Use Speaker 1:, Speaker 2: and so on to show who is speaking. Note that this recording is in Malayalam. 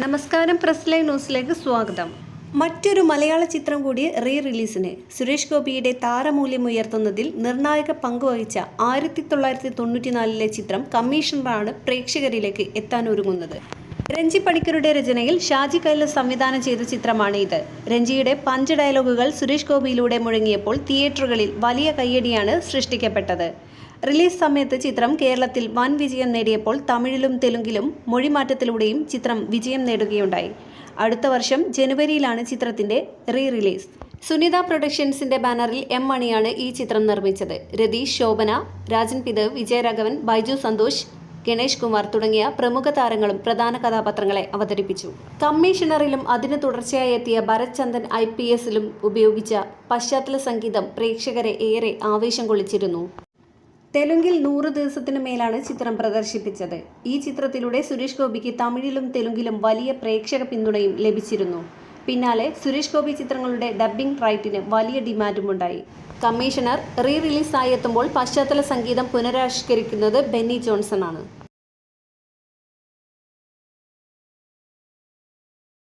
Speaker 1: നമസ്കാരം പ്രസ് ലൈവ് ന്യൂസിലേക്ക് സ്വാഗതം. മറ്റൊരു മലയാള ചിത്രം കൂടി റീ റിലീസിന് സുരേഷ് ഗോപിയുടെ താരമൂല്യം ഉയർത്തുന്നതിൽ നിർണായക പങ്കുവഹിച്ച ആയിരത്തി തൊള്ളായിരത്തി തൊണ്ണൂറ്റിനാലിലെ ചിത്രം കമ്മീഷണറാണ് പ്രേക്ഷകരിലേക്ക് എത്താനൊരുങ്ങുന്നത് രഞ്ജി പണിക്കരുടെ രചനയിൽ ഷാജി കൈലസ് സംവിധാനം ചെയ്ത ചിത്രമാണ് ഇത് രഞ്ജിയുടെ പഞ്ച് ഡയലോഗുകൾ സുരേഷ് ഗോപിയിലൂടെ മുഴങ്ങിയപ്പോൾ തിയേറ്ററുകളിൽ വലിയ കയ്യടിയാണ് സൃഷ്ടിക്കപ്പെട്ടത്. റിലീസ് സമയത്ത് ചിത്രം കേരളത്തിൽ വൻ വിജയം നേടിയപ്പോൾ തമിഴിലും തെലുങ്കിലും മൊഴിമാറ്റത്തിലൂടെയും ചിത്രം വിജയം നേടുകയുണ്ടായി. അടുത്ത വർഷം ജനുവരിയിലാണ് ചിത്രത്തിന്റെ റീ റിലീസ് സുനിത പ്രൊഡക്ഷൻസിന്റെ ബാനറിൽ എം മണിയാണ് ഈ ചിത്രം നിർമ്മിച്ചത്. രതീഷ് ശോഭന രാജൻ പിതവ് വിജയരാഘവൻ ബൈജു സന്തോഷ് ഗണേഷ് കുമാർ തുടങ്ങിയ പ്രമുഖ താരങ്ങളും പ്രധാന കഥാപാത്രങ്ങളെ അവതരിപ്പിച്ചു. കമ്മീഷണറിലും അതിന് തുടർച്ചയായി എത്തിയ ഭരത് ചന്ദൻ ഐ പി എസിലും ഉപയോഗിച്ച പശ്ചാത്തല സംഗീതം പ്രേക്ഷകരെ ഏറെ ആവേശം കൊള്ളിച്ചിരുന്നു. തെലുങ്കിൽ നൂറ് ദിവസത്തിന് മേലാണ് ചിത്രം പ്രദർശിപ്പിച്ചത്. ഈ ചിത്രത്തിലൂടെ സുരേഷ് ഗോപിക്ക് തമിഴിലും തെലുങ്കിലും വലിയ പ്രേക്ഷക പിന്തുണയും ലഭിച്ചിരുന്നു. പിന്നാലെ സുരേഷ് ഗോപി ചിത്രങ്ങളുടെ ഡബ്ബിംഗ് റൈറ്റിന് വലിയ ഡിമാൻഡുമുണ്ടായി. കമ്മീഷണർ റീ റിലീസായി എത്തുമ്പോൾ പശ്ചാത്തല സംഗീതം പുനരാവിഷ്കരിക്കുന്നത് ബെന്നി ജോൺസൺ ആണ്.